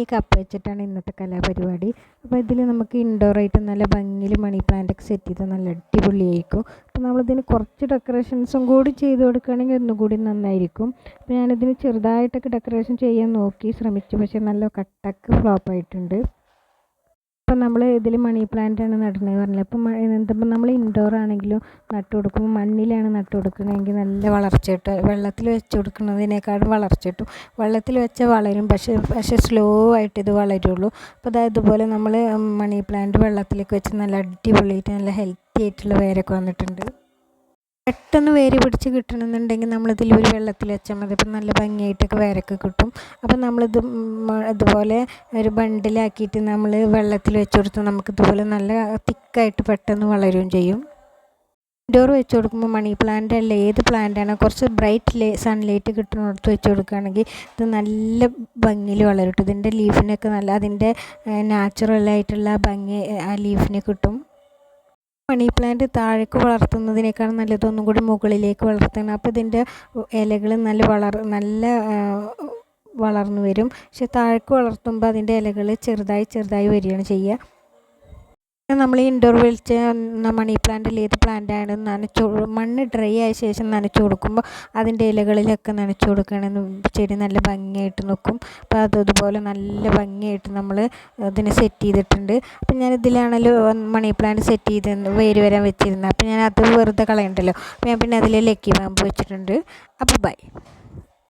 ഈ കപ്പ് വെച്ചിട്ടാണ് ഇന്നത്തെ കലാപരിപാടി. അപ്പോൾ ഇതിൽ നമുക്ക് ഇൻഡോർ ആയിട്ട് നല്ല ഭംഗിയിൽ മണി പ്ലാന്റ് ഒക്കെ സെറ്റ് ചെയ്താൽ നല്ല അടിപൊളിയായിരിക്കും. അപ്പോൾ നമ്മളിതിന് കുറച്ച് ഡെക്കറേഷൻസും കൂടി ചെയ്ത് കൊടുക്കുകയാണെങ്കിൽ ഒന്നുകൂടി നന്നായിരിക്കും. അപ്പോൾ ഞാനിതിന് ചെറുതായിട്ടൊക്കെ ഡെക്കറേഷൻ ചെയ്യാൻ നോക്കി ശ്രമിച്ചു. പക്ഷേ നല്ല കട്ടക്ക് ഫ്ലോപ്പ് ആയിട്ടുണ്ട്. ഇപ്പം നമ്മൾ ഇതിൽ മണി പ്ലാന്റ് ആണ് നടുന്നത് പറഞ്ഞില്ല. അപ്പം ഇപ്പം നമ്മൾ ഇൻഡോർ ആണെങ്കിലും നട്ടു കൊടുക്കും മണ്ണിലാണ് നട്ടു കൊടുക്കുന്നതെങ്കിൽ നല്ല വളർച്ച കിട്ടും വെള്ളത്തിൽ വെച്ച് കൊടുക്കുന്നതിനേക്കാളും വളർച്ച കിട്ടും. വെള്ളത്തിൽ വെച്ചാൽ വളരും പക്ഷേ പക്ഷേ സ്ലോ ആയിട്ട് ഇത് വളരുള്ളൂ. അപ്പോൾ അതായത് ഇതുപോലെ നമ്മൾ മണി പ്ലാന്റ് വെള്ളത്തിലേക്ക് വെച്ച് നല്ല അടിപൊളിയായിട്ട് നല്ല ഹെൽത്തി ആയിട്ടുള്ള വേരൊക്കെ വന്നിട്ടുണ്ട്. പെട്ടെന്ന് വേര് പിടിച്ച് കിട്ടണമെന്നുണ്ടെങ്കിൽ നമ്മളിതിൽ ഒരു വെള്ളത്തിൽ വെച്ചാൽ മതി. അപ്പം നല്ല ഭംഗിയായിട്ടൊക്കെ വേരൊക്കെ കിട്ടും. അപ്പം നമ്മളിത് അതുപോലെ ഒരു ബണ്ടിലാക്കിയിട്ട് നമ്മൾ വെള്ളത്തിൽ വെച്ച് കൊടുത്താൽ നമുക്ക് ഇതുപോലെ നല്ല തിക്കായിട്ട് പെട്ടെന്ന് വളരുകയും ചെയ്യും. ഇൻഡോർ വെച്ച് കൊടുക്കുമ്പോൾ മണി പ്ലാന്റ് അല്ല ഏത് പ്ലാന്റ് ആണോ കുറച്ച് ബ്രൈറ്റ് ലേ സൺലൈറ്റ് കിട്ടുന്നിടത്ത് വെച്ച് കൊടുക്കുകയാണെങ്കിൽ ഇത് നല്ല ഭംഗിയിൽ വളരും ഇതിന്റെ ലീഫിനൊക്കെ നല്ല അതിന്റെ നാച്ചുറലായിട്ടുള്ള ഭംഗി ആ ലീഫിന് കിട്ടും. മണി പ്ലാന്റ് താഴേക്ക് വളർത്തുന്നതിനേക്കാൾ നല്ലത് ഒന്നും കൂടി മുകളിലേക്ക് വളർത്തണം. അപ്പോൾ ഇതിന്റെ ഇലകൾ നല്ല വളർ നല്ല വളർന്നു വരും. പക്ഷെ താഴേക്ക് വളർത്തുമ്പോൾ അതിന്റെ ഇലകൾ ചെറുതായി ചെറുതായി വരികയാണ് ചെയ്യുക. നമ്മൾ ഈ ഇൻഡോർ വെളിച്ച മണി പ്ലാന്റിൽ ഏത് പ്ലാന്റ് ആണ് നനച്ചു മണ്ണ് ഡ്രൈ ആയ ശേഷം നനച്ചു കൊടുക്കുമ്പോൾ അതിന്റെ ഇലകളിലൊക്കെ നനച്ചു കൊടുക്കുകയാണെങ്കിൽ ചെടി നല്ല ഭംഗിയായിട്ട് നിൽക്കും അപ്പോൾ അതുപോലെ നല്ല ഭംഗിയായിട്ട് നമ്മൾ ഇതിനെ സെറ്റ് ചെയ്തിട്ടുണ്ട്. അപ്പം ഞാൻ ഇതിലാണല്ലോ മണി പ്ലാന്റ് സെറ്റ് ചെയ്ത് വേര് വരാൻ വെച്ചിരുന്നത് അപ്പം ഞാൻ അത് വെറുതെ കളയണ്ടല്ലോ. അപ്പം ഞാൻ പിന്നെ അതിൽ ലക്കി ബാമ്പ് വെച്ചിട്ടുണ്ട്. അപ്പോൾ ബൈ.